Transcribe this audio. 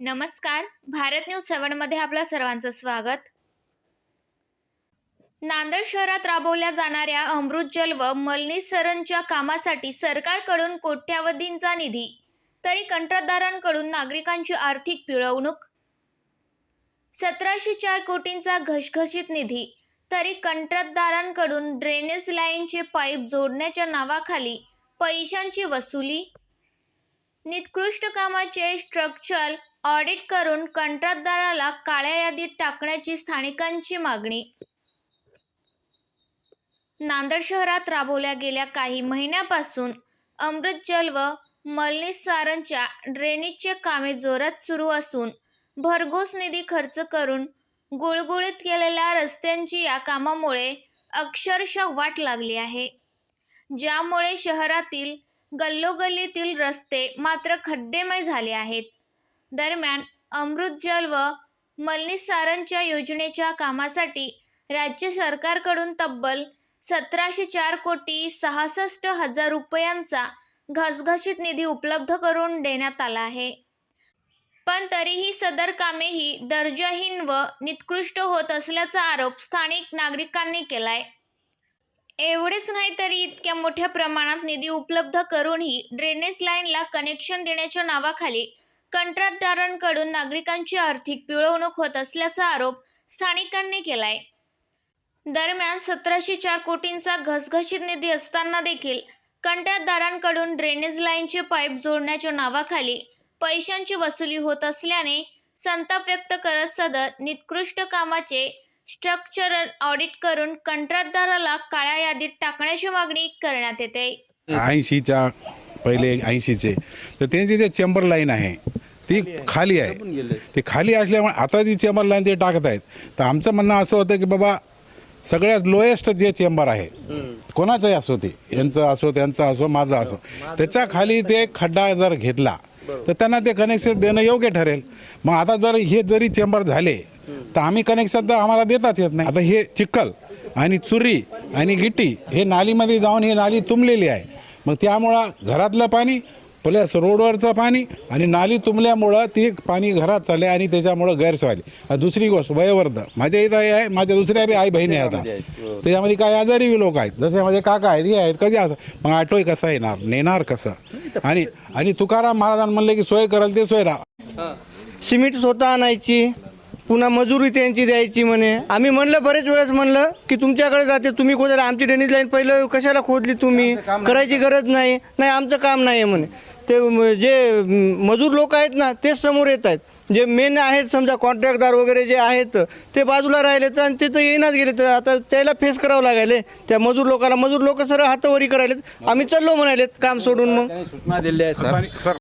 नमस्कार. भारत न्यूज सेवनमध्ये आपलं सर्वांचं स्वागत. नांदेड शहरात राबवल्या जाणाऱ्या अमृत जल व मलनीसरणच्या कामासाठी सरकारकडून कोट्यावधींचा निधी तरी कंत्राटदारांकडून नागरिकांची आर्थिक पिळवणूक. सतराशे चार कोटींचा घसघशीत निधी तरी कंत्राटदारांकडून ड्रेनेज लाईनचे पाईप जोडण्याच्या नावाखाली पैशांची वसुली. निकृष्ट कामाचे स्ट्रक्चर ऑडिट करून कंत्राटदाराला काळ्या यादीत टाकण्याची स्थानिकांची मागणी. नांदेड शहरात राबवल्या गेल्या काही महिन्यापासून अमृत जल व मलनिस्सारणच्या ड्रेनेजचे कामे जोरात सुरू असून भरघोस निधी खर्च करून गुळगुळीत केलेल्या रस्त्यांची या कामामुळे अक्षरशः वाट लागली आहे. ज्यामुळे शहरातील गल्लोगल्लीतील रस्ते मात्र खड्डेमय झाले आहेत. दरम्यान अमृत जल व मलनिस्सारणच्या योजनेच्या कामासाठी राज्य सरकारकडून तब्बल सतराशे चार कोटी सहासष्ट हजार रुपयांचा घसघशीत निधी उपलब्ध करून देण्यात आला आहे. पण तरीही सदर कामेही दर्जाहीन व निकृष्ट होत असल्याचा आरोप स्थानिक नागरिकांनी केलाय. एवढेच नाही तरी इतक्या मोठ्या प्रमाणात निधी उपलब्ध करूनही ड्रेनेज लाईनला कनेक्शन देण्याच्या नावाखाली कंत्राटदारांकडून नागरिकांची आर्थिक पिळवणूक होत असल्याचा आरोप स्थानिकांनी केलाय. दरम्यान सतराशे चार कोटींचा घसघशीत निधी असताना देखील कंत्राटदारांकडून ड्रेनेज लाईनचे पाईप जोडण्याच्या नावाखाली पैशांची वसुली होत असल्याने संताप व्यक्त करत सदर निकृष्ट कामाचे स्ट्रक्चरल ऑडिट करून कंत्राटदाराला काळ्या यादीत टाकण्याची मागणी करण्यात येते. ऐंशीच्या पहिले ऐंशीचे. तर त्यांची जे चेंबर लाईन आहे ती खाली आहे. ती खाली असल्यामुळे आता जी चेंबर लाईन ते टाकत आहेत तर आमचं म्हणणं असं होतं की बाबा सगळ्यात लोएस्ट जे चेंबर आहे कोणाचंही असो ते यांचं असो त्यांचं असो माझं असो. त्याच्याखाली ते खड्डा जर घेतला तर त्यांना ते कनेक्शन देणं योग्य ठरेल. मग आता जर हे जरी चेंबर झाले तर आम्ही कनेक्शन तर आम्हाला देताच येत नाही. आता हे चिखल आणि चुरी आणि गिट्टी हे नालीमध्ये जाऊन ही नाली तुंबलेली आहे. मग त्यामुळं घरातलं पाणी प्लस रोडवरचं पाणी आणि नाली तुंबल्यामुळं ती पाणी घरात चालले आणि त्याच्यामुळं गैरसवाली दुसरी गोष्ट वयोवर्ध माझ्या इथं हे आहे माझ्या दुसऱ्या बी आई बहिणी आहेत आता. त्याच्यामध्ये काही आजारी बी लोक आहेत. जसे माझे काका आहेत हे आहेत कधी असं मग ऑटोय कसं येणार? नेणार कसं? आणि आणि तुकाराम महाराजांनी म्हणले की सोय कराल ते सोय राहा. सिमेंट स्वतः आणायची पुन्हा मजुरी त्यांची द्यायची म्हणे. आम्ही म्हणलं बरेच वेळेस म्हणलं की तुमच्याकडे जाते तुम्ही खोदायला आमची ड्रेनेज लाईन पहिलं कशाला खोदली तुम्ही? करायची गरज नाही. नाही आमचं काम नाही आहे म्हणे. ते जे मजूर लोक आहेत ना तेच समोर येत आहेत. जे मेन आहेत समजा कॉन्ट्रॅक्टदार वगैरे जे आहेत ते बाजूला राहिले तर आणि ते तर येईनाच गेले. तर आता त्याला फेस करावं लागायले. त्या मजूर लोकाला मजूर लोक सरळ हातावरी करायलेत. आम्ही चाललो म्हणालेत काम सोडून मग. सूचना दिल्या आहेत सर. सर